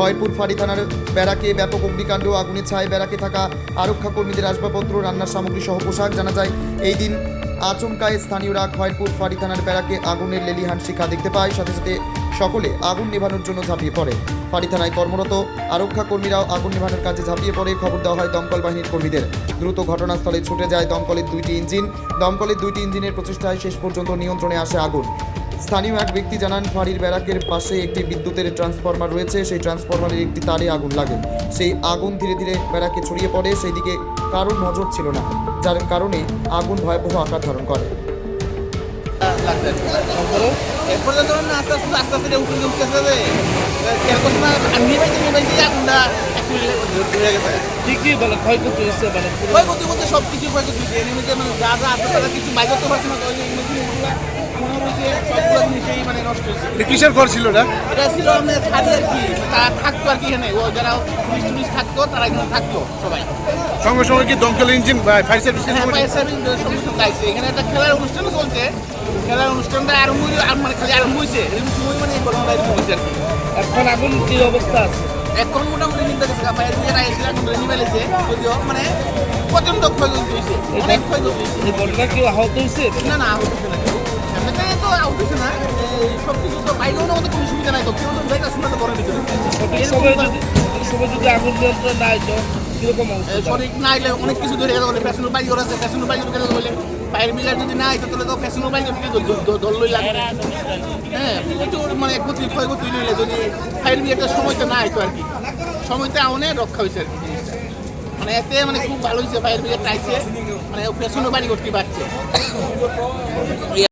খয়রপুর ফাঁড়ি থানার ব্যারাকে ব্যাপক অগ্নিকাণ্ড আগুনের ছায় ব্যারাকে থাকা আরক্ষা কর্মীদের আসবাবপত্র, রান্নার সামগ্রী সহ পোশাক জানা যায়। এই দিন আচমকায় স্থানীয়রা খয়রপুর ফাঁড়ি থানার ব্যারাকে আগুনের লেলিহান শিখা দেখতে পায়। সাথে সাথে সকলে আগুন নেভানোর জন্য ঝাঁপিয়ে পড়ে। ফাঁড়ি থানায় কর্মরত আরক্ষা কর্মীরাও আগুন নেভানোর কাজে ঝাঁপিয়ে পড়ে। খবর দেওয়া হয়, দমকল বাহিনীর কর্মীদের। দ্রুত ঘটনাস্থলে ছুটে যায় দমকলের দুইটি ইঞ্জিন। দমকলের দুইটি ইঞ্জিনের প্রচেষ্টায় শেষ পর্যন্ত নিয়ন্ত্রণে আসে আগুন। স্থানীয় এক ব্যক্তি জানান ফাঁড়ির ব্যারাকের পাশে একটি বিদ্যুতের ট্রান্সফরমার রয়েছে। সেই ট্রান্সফরমারের একটি তারে আগুন লাগে। সেই আগুন ধীরে ধীরে ব্যারাকে ছড়িয়ে পড়ে। সেই দিকে কারোর নজর ছিল না যার কারণে আগুন ভয়াবহ আকার ধারণ করে। এরপরে ধরুন আস্তে আস্তে আস্তে আস্তে উঠে উঠতে আসতে কেরকম আগুনটা মানে ক্ষয়ক্ষতি হয়েছে। মানে করতে করতে সব কিছু ভয় করতে মানে যা যা আছে তারা কিছু বাইর করতে পারছে না তো ওই যে জিনিসগুলো মনে হয়েছে সবগুলো জিনিসই মানে নষ্ট হয়েছে এটা কিসের ঘর ছিল না এটা ছিল আমাদের ছাড়ি আর কি তারা থাকতো আর কি এখানে। ও যারা পুলিশ টুলিশ থাকতো তারা এখানে থাকতো সবাই। সঙ্গে সঙ্গে কি দমকল ইঞ্জিন বা ফায়ার সার্ভিস ফায়ার সার্ভিস সঙ্গে এখানে একটা খেলার অনুষ্ঠানও চলছে। খেলার অনুষ্ঠানটা আরম্ভ হয়ে আর মানে খালি আরম্ভ হয়েছে মানে হয়েছে আর কি। এখন আগুন কি অবস্থা আছে? এখন মোটামুটি নিতে গেছে ফায়ার ব্রিগেড আইসে এখন ধরে নিবে যদিও মানে প্রচণ্ড ক্ষয়ক্ষতি হয়েছে অনেক ক্ষয়ক্ষতি হয়েছে ঘটনা কেউ আহত হয়েছে না না আহত হচ্ছে না। তো আহত হচ্ছে না? সব কিছু তো বাইরেও না কোনো সুবিধা নাই তো। কেউ তো শোনা তো ভিতরে যদি আগুন না কীরকম? সঠিক না অনেক কিছু ধরে গেছে বলে। ফ্যাশনের বাইক আছে ফ্যাশনের বাইক গেলে বলে। ফায়ার ব্রিগেড যদি না আইতো তাহলে তো ফ্যাশনের বাইক দল লই লাগে হ্যাঁ একটু মানে ক্ষতি ক্ষয়ক্ষতি নিলে যদি ফায়ার ব্রিগেডের সময়তে না আইতো আর কি। সময়তে অনেক রক্ষা হয়েছে আর কি। মানে এতে মানে খুব ভালো হয়েছে ফায়ার ব্রিগেড আইছে মানে ফ্যাশনের বাড়ি করতে পারছে।